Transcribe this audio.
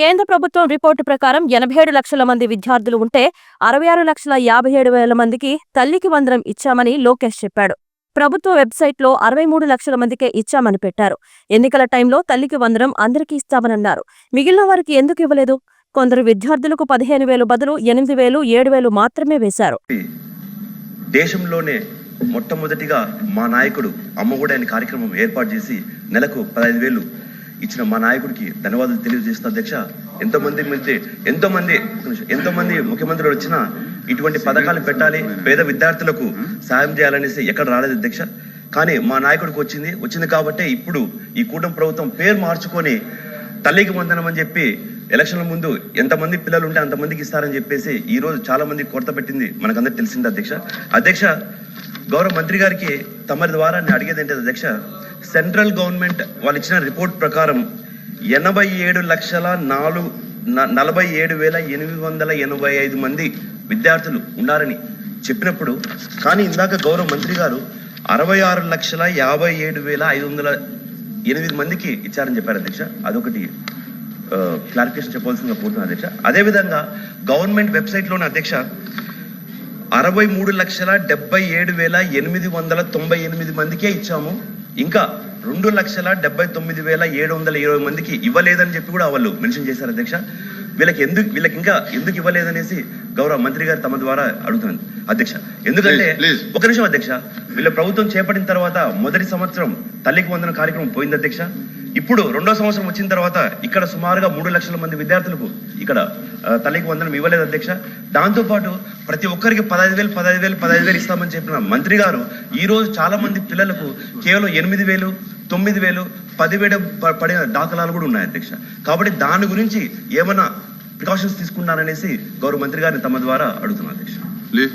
కేంద్ర ప్రభుత్వం రిపోర్టు ప్రకారం ఎనభై ఏడు లక్షల మంది విద్యార్థులు ఉంటే అరవై ఆరు లక్షల యాభై ఏడు వేల మందికి తల్లికి వందనం ఇచ్చామని లోకేష్ చెప్పాడు. ప్రభుత్వ వెబ్సైట్లో అరవై మూడు లక్షల మందికే ఇచ్చామని పెట్టారు. ఎన్నికల టైంలో తల్లికి వందనం అందరికీ ఇస్తామన్నారు మిగిలిన వారికి ఎందుకు ఇవ్వలేదు? కొందరు విద్యార్థులకు పదిహేను వేలు బదులు ఎనిమిది వేలు ఏడు వేలు మాత్రమే వేశారు. దేశంలోనే మొట్టమొదటిగా మా నాయకుడు అమ్మఒడి అనే కార్యక్రమం ఏర్పాటు చేసి నెలకు పదహైదు వేలు ఇచ్చిన మా నాయకుడికి ధన్యవాదాలు తెలియజేస్తున్న అధ్యక్ష ఎంతోమంది మంది ఎంతోమంది ఎంతో మంది ఎంతో మంది ముఖ్యమంత్రులు వచ్చినా ఇటువంటి పథకాలు పెట్టాలి పేద విద్యార్థులకు సాయం చేయాలనేసి ఎక్కడ రాలేదు అధ్యక్ష. కానీ మా నాయకుడికి వచ్చింది వచ్చింది కాబట్టే ఇప్పుడు ఈ కూటమి ప్రభుత్వం పేరు మార్చుకొని తల్లికి వందనం అని చెప్పి ఎలక్షన్ల ముందు ఎంతమంది పిల్లలు ఉంటే అంతమందికి ఇస్తారని చెప్పేసి ఈ రోజు చాలా మంది కొరత పెట్టింది మనకందరికి తెలిసింది అధ్యక్ష. అధ్యక్ష గౌరవ మంత్రి గారికి తమరి ద్వారా నేను అడిగేది ఏంటంటే అధ్యక్ష సెంట్రల్ గవర్నమెంట్ వాళ్ళు ఇచ్చిన రిపోర్ట్ ప్రకారం ఎనభై ఏడు లక్షల నాలుగు నలభై ఏడు వేల ఎనిమిది వందల ఎనభై ఐదు మంది విద్యార్థులు ఉన్నారని చెప్పినప్పుడు కానీ ఇందాక గౌరవ మంత్రి గారు అరవై ఆరు లక్షల యాభై ఏడు వేల ఐదు వందల ఎనిమిది మందికి ఇచ్చారని చెప్పారు అధ్యక్ష. అదొకటి క్లారిఫికేషన్ చెప్పవలసిందిగా కోరుతున్నాను అధ్యక్ష. అదేవిధంగా గవర్నమెంట్ వెబ్సైట్లోని అధ్యక్ష అరవై మూడు లక్షల డెబ్బై ఏడు వేల ఎనిమిది వందల తొంభై ఎనిమిది మందికే ఇచ్చాము. ఇంకా రెండు లక్షల డెబ్బై తొమ్మిది వేల ఏడు వందల ఇరవై మందికి ఇవ్వలేదని చెప్పి కూడా వాళ్ళు మెన్షన్ చేశారు అధ్యక్ష. వీళ్ళకి ఎందుకు వీళ్ళకి ఇంకా ఎందుకు ఇవ్వలేదనేసి గౌరవ మంత్రి గారు తమ ద్వారా అడుగుతున్నాను అధ్యక్ష ఎందుకంటే. ఒక నిమిషం అధ్యక్ష వీళ్ళ ప్రభుత్వం చేపట్టిన తర్వాత మొదటి సంవత్సరం తల్లికి వందన కార్యక్రమం పోయింది అధ్యక్ష. ఇప్పుడు రెండో సంవత్సరం వచ్చిన తర్వాత ఇక్కడ సుమారుగా మూడు లక్షల మంది విద్యార్థులకు ఇక్కడ తల్లికి వందనం ఇవ్వలేదు అధ్యక్ష. దాంతో పాటు ప్రతి ఒక్కరికి పదహైదు వేలు పదహైదు వేలు పదహైదు వేలు ఇస్తామని చెప్పిన మంత్రి గారు ఈరోజు చాలా మంది పిల్లలకు కేవలం ఎనిమిది వేలు తొమ్మిది వేలు పదివేలు ప- పడిన దాఖలాలు కూడా ఉన్నాయి అధ్యక్ష. కాబట్టి దాని గురించి ఏమైనా ప్రికాషన్స్ తీసుకున్నారనేసి గౌరవ మంత్రి గారిని తమ ద్వారా అడుగుతున్నాను అధ్యక్ష. లేదు